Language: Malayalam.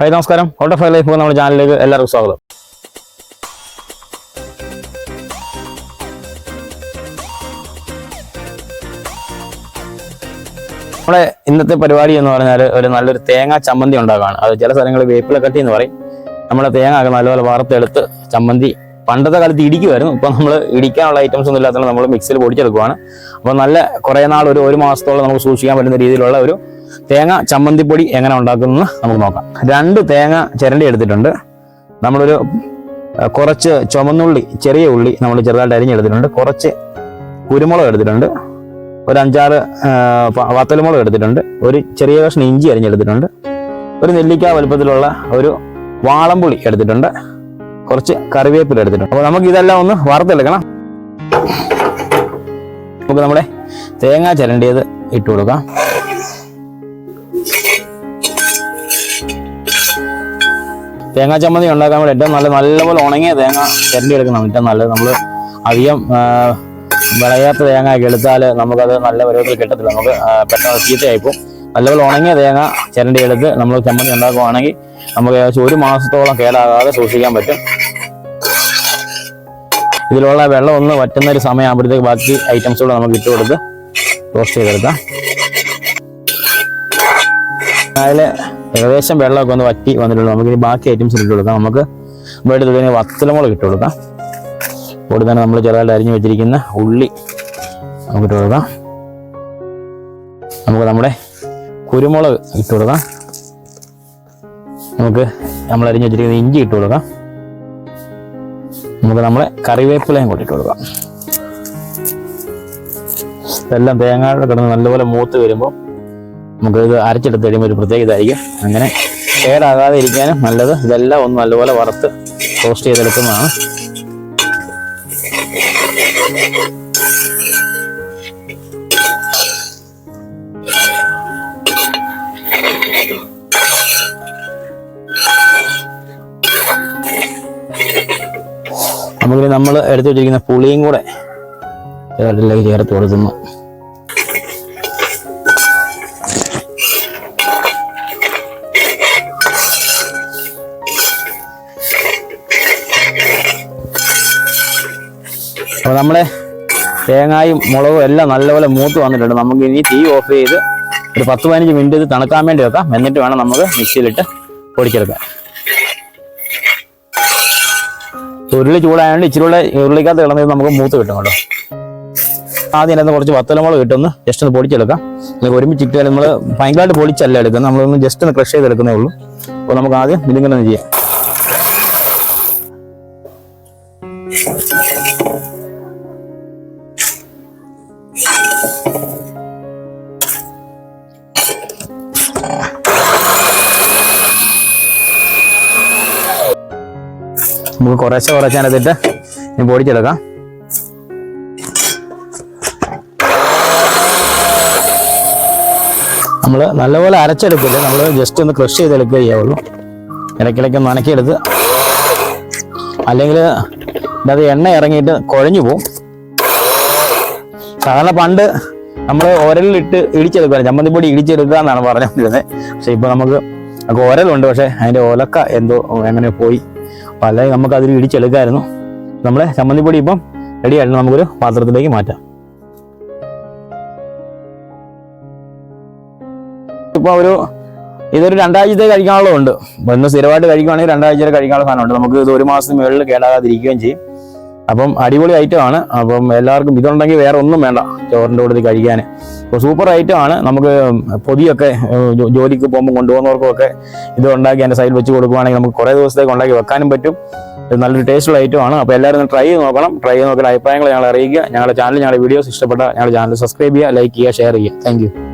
ഹായ് നമസ്കാരം. ഔട്ട് ഓഫ് ലൈഫ് നമ്മുടെ ചാനലിലേക്ക് എല്ലാവർക്കും സ്വാഗതം. നമ്മുടെ ഇന്നത്തെ പരിപാടി എന്ന് പറഞ്ഞാൽ ഒരു നല്ലൊരു തേങ്ങ ചമ്മന്തി ഉണ്ടാക്കുകയാണ് അത് ചില സ്ഥലങ്ങളിൽ വേപ്പില കട്ടി എന്ന് പറയും. നമ്മുടെ തേങ്ങ ഒക്കെ നല്ലപോലെ വറുത്തെടുത്ത് ചമ്മന്തി പണ്ടത്തെ കാലത്ത് ഇടിക്കുമായിരുന്നു ഇപ്പം നമ്മൾ ഇടിക്കാനുള്ള ഐറ്റംസ് ഒന്നും ഇല്ലാത്തതുകൊണ്ട് നമ്മൾ മിക്സിയിൽ പൊടിച്ചെടുക്കുവാണ്. അപ്പോൾ നല്ല കുറേ നാൾ ഒരു ഒരു മാസത്തോളം നമുക്ക് സൂക്ഷിക്കാൻ പറ്റുന്ന രീതിയിലുള്ള ഒരു തേങ്ങ ചമ്മന്തിപ്പൊടി എങ്ങനെ ഉണ്ടാക്കുന്നു നമുക്ക് നോക്കാം. രണ്ട് തേങ്ങ ചിരണ്ടി എടുത്തിട്ടുണ്ട്. നമ്മളൊരു കുറച്ച് ചുമന്നുള്ളി ചെറിയ ഉള്ളി നമ്മൾ ചെറുതായിട്ട് അരിഞ്ഞെടുത്തിട്ടുണ്ട് കുറച്ച് കുരുമുളക് എടുത്തിട്ടുണ്ട്. ഒരു അഞ്ചാറ് വത്തലുമുളക് എടുത്തിട്ടുണ്ട്. ഒരു ചെറിയ കഷ്ണം ഇഞ്ചി അരിഞ്ഞെടുത്തിട്ടുണ്ട് ഒരു നെല്ലിക്ക വലുപ്പത്തിലുള്ള ഒരു വാളംപുളി എടുത്തിട്ടുണ്ട്. കുറച്ച് കറിവേപ്പില എടുത്തിട്ടുണ്ട്. അപ്പോൾ നമുക്ക് ഇതെല്ലാം ഒന്ന് വറുത്തെടുക്കണം. നമുക്ക് നമ്മുടെ തേങ്ങ ചിരണ്ടിയത് ഇട്ട് കൊടുക്കാം. തേങ്ങാ ചമ്മന്തി ഉണ്ടാക്കാൻ വേണ്ടി ഏറ്റവും നല്ല നല്ലപോലെ ഉണങ്ങിയ തേങ്ങ ചിരണ്ടി എടുക്കണം ഏറ്റവും നല്ലത്. നമ്മൾ അധികം വിളയാത്ത തേങ്ങ എടുത്താൽ നമുക്കത് നല്ല പരുവത്തിൽ കിട്ടത്തില്ല. നമുക്ക് പെട്ടെന്ന് ചീത്തയായിപ്പോൾ നല്ലപോലെ ഉണങ്ങിയ തേങ്ങ ചിരണ്ടി എടുത്ത് നമ്മൾ ചമ്മന്തി ഉണ്ടാക്കുവാണെങ്കിൽ നമുക്ക് ഏകദേശം ഒരു മാസത്തോളം കേടാകാതെ സൂക്ഷിക്കാൻ പറ്റും. ഇതിലുള്ള വെള്ളം ഒന്ന് വറ്റുന്ന ഒരു സമയം സമയമാകുമ്പോഴത്തേക്ക് ബാക്കി ഐറ്റംസ് കൂടെ നമുക്ക് ഇട്ട് കൊടുത്ത് റോസ്റ്റ് ചെയ്തെടുക്കാം. അതിൽ ഏകദേശം വെള്ളമൊക്കെ ഒന്ന് വറ്റി വന്നിട്ടുള്ളൂ. നമുക്കിനി ബാക്കി ഐറ്റംസ് ഇട്ട് കൊടുക്കാം. നമുക്ക് ഇവിടെ ഇതിന് വത്തലമുളക് ഇട്ട് കൊടുക്കാം. കൂടെ തന്നെ നമ്മൾ ചെറുതായിട്ട് അരിഞ്ഞു വെച്ചിരിക്കുന്ന ഉള്ളി നമുക്ക് ഇട്ട് കൊടുക്കാം. നമുക്ക് നമ്മുടെ കുരുമുളക് ഇട്ട് കൊടുക്കാം. നമുക്ക് നമ്മൾ അരിഞ്ഞു വെച്ചിരിക്കുന്ന ഇഞ്ചി ഇട്ട് കൊടുക്കാം. നമുക്ക് നമ്മളെ കറിവേപ്പിലയും കൂടി ഇട്ട് കൊടുക്കാം. എല്ലാം തേങ്ങയുടെ കിടന്ന് നല്ലപോലെ മൂത്ത് വരുമ്പോൾ നമുക്ക് ഇത് അരച്ചെടുത്ത് കഴിയുമ്പോൾ ഒരു പ്രത്യേക ഇതായിരിക്കും അങ്ങനെ കേടാകാതെ ഇരിക്കാനും നല്ലത്. ഇതെല്ലാം ഒന്ന് നല്ലപോലെ വറുത്ത് റോസ്റ്റ് ചെയ്തെടുക്കുന്നതാണ്. നമ്മൾ എടുത്തു വെച്ചിരിക്കുന്ന പുളിയും കൂടെ ചേർത്ത് കൊടുക്കുന്നു. അപ്പോൾ നമ്മളെ തേങ്ങായും മുളകും എല്ലാം നല്ലപോലെ മൂത്ത് വന്നിട്ടുണ്ട്. നമുക്ക് ഇനി തീ ഓഫ് ചെയ്ത് ഒരു പത്ത് പതിനഞ്ച് മിനിറ്റ് ഇത് തണുക്കാൻ വേണ്ടി വെക്കാം. എന്നിട്ട് വേണം നമുക്ക് മിക്സിയിലിട്ട് പൊടിച്ചെടുക്കാം ഉരുളി ചൂടായതുകൊണ്ട് ഇച്ചിരി കൂടെ ഉരുളിക്കകത്ത് കിടന്നത് നമുക്ക് മൂത്ത് കിട്ടും കേട്ടോ. ആദ്യം അതിനകത്ത് കുറച്ച് വത്തലമുളക് കിട്ടുന്നു ജസ്റ്റ് ഒന്ന് പൊടിച്ചെടുക്കാം. അല്ലെങ്കിൽ ഒരുമിച്ചിട്ട് നമ്മൾ ഭയങ്കരമായിട്ട് പൊളിച്ചല്ല എടുക്കുന്നത്. നമ്മളൊന്ന് ജസ്റ്റ് ഒന്ന് ക്രഷ് ചെയ്തെടുക്കുന്നേ ഉള്ളൂ. അപ്പോൾ നമുക്ക് ആദ്യം ഇതിങ്ങനെ ഒന്ന് ചെയ്യാം. നമുക്ക് കുറേശ്ശെ കുറച്ച് ഇനി പൊടിച്ചെടുക്കാം നമ്മൾ നല്ലപോലെ അരച്ചെടുക്കില്ല? നമ്മൾ ജസ്റ്റ് ഒന്ന് ക്രഷ് ചെയ്തെടുക്കുക ചെയ്യാവുള്ളൂ. ഇടയ്ക്കിടയ്ക്ക് ഒന്ന് നനക്കിയെടുത്ത്. അല്ലെങ്കിൽ അത് എണ്ണ ഇറങ്ങിയിട്ട് കുഴഞ്ഞു പോവും. സാധാരണ പണ്ട് നമ്മൾ ഓരലിട്ട് ഇടിച്ചെടുക്കുക ചമ്മന്തിപ്പൊടി ഇടിച്ചെടുക്കുക എന്നാണ് പറഞ്ഞുകൊണ്ടിരുന്നത് പക്ഷെ ഇപ്പൊ നമുക്ക് നമുക്ക് ഒരലുണ്ട്. പക്ഷെ അതിന്റെ ഒലക്ക എന്തോ എങ്ങനെ പോയി. അപ്പൊ അല്ലെങ്കിൽ നമുക്ക് അതിൽ ഇടിച്ചെടുക്കായിരുന്നു. നമ്മളെ ചമ്മന്തിപ്പൊടി ഇപ്പം റെഡി ആയിട്ട് നമുക്കൊരു പാത്രത്തിലേക്ക് മാറ്റാം. ഇപ്പൊ ഒരു ഇതൊരു രണ്ടാഴ്ചത്തെ കഴിക്കാനുള്ളതുണ്ട്. ഇപ്പൊ ഇന്ന് സ്ഥിരമായിട്ട് കഴിക്കുവാണെങ്കിൽ രണ്ടാഴ്ച കഴിക്കാനുള്ള സാധനമുണ്ട്. നമുക്ക് ഇത് ഒരു മാസത്തിന് മുകളിൽ കേടാകാതിരിക്കുകയും ചെയ്യും. അപ്പം അടിപൊളി ഐറ്റം ആണ്. അപ്പം എല്ലാവർക്കും ഇതുണ്ടെങ്കിൽ വേറെ ഒന്നും വേണ്ട ചോറിന്റെ കൂടെ കഴിക്കാൻ. അപ്പോൾ സൂപ്പർ ഐറ്റം ആണ്. നമുക്ക് പൊതിയൊക്കെ ജോലിക്ക് പോകുമ്പോൾ കൊണ്ടുപോകുന്നവർക്കൊക്കെ ഇത് ഉണ്ടാക്കി എന്റെ സൈഡിൽ വെച്ച് കൊടുക്കുവാണെങ്കിൽ നമുക്ക് കുറേ ദിവസത്തേക്ക് ഉണ്ടാക്കി വെക്കാനും പറ്റും. നല്ലൊരു ടേസ്റ്റുള്ള ഐറ്റമാണ് അപ്പോൾ എല്ലാവരും ട്രൈ ചെയ്ത് നോക്കണം. ട്രൈ ചെയ്ത് നോക്കിയ അഭിപ്രായങ്ങൾ ഞങ്ങൾ അറിയിക്കുക. ഞങ്ങളുടെ ചാനൽ ഞങ്ങളുടെ വീഡിയോസ് ഇഷ്ടപ്പെട്ട ഞങ്ങളുടെ ചാനൽ സബ്സ്ക്രൈബ് ചെയ്യുക ലൈക്ക് ചെയ്യുക ഷെയർ ചെയ്യുക. താങ്ക്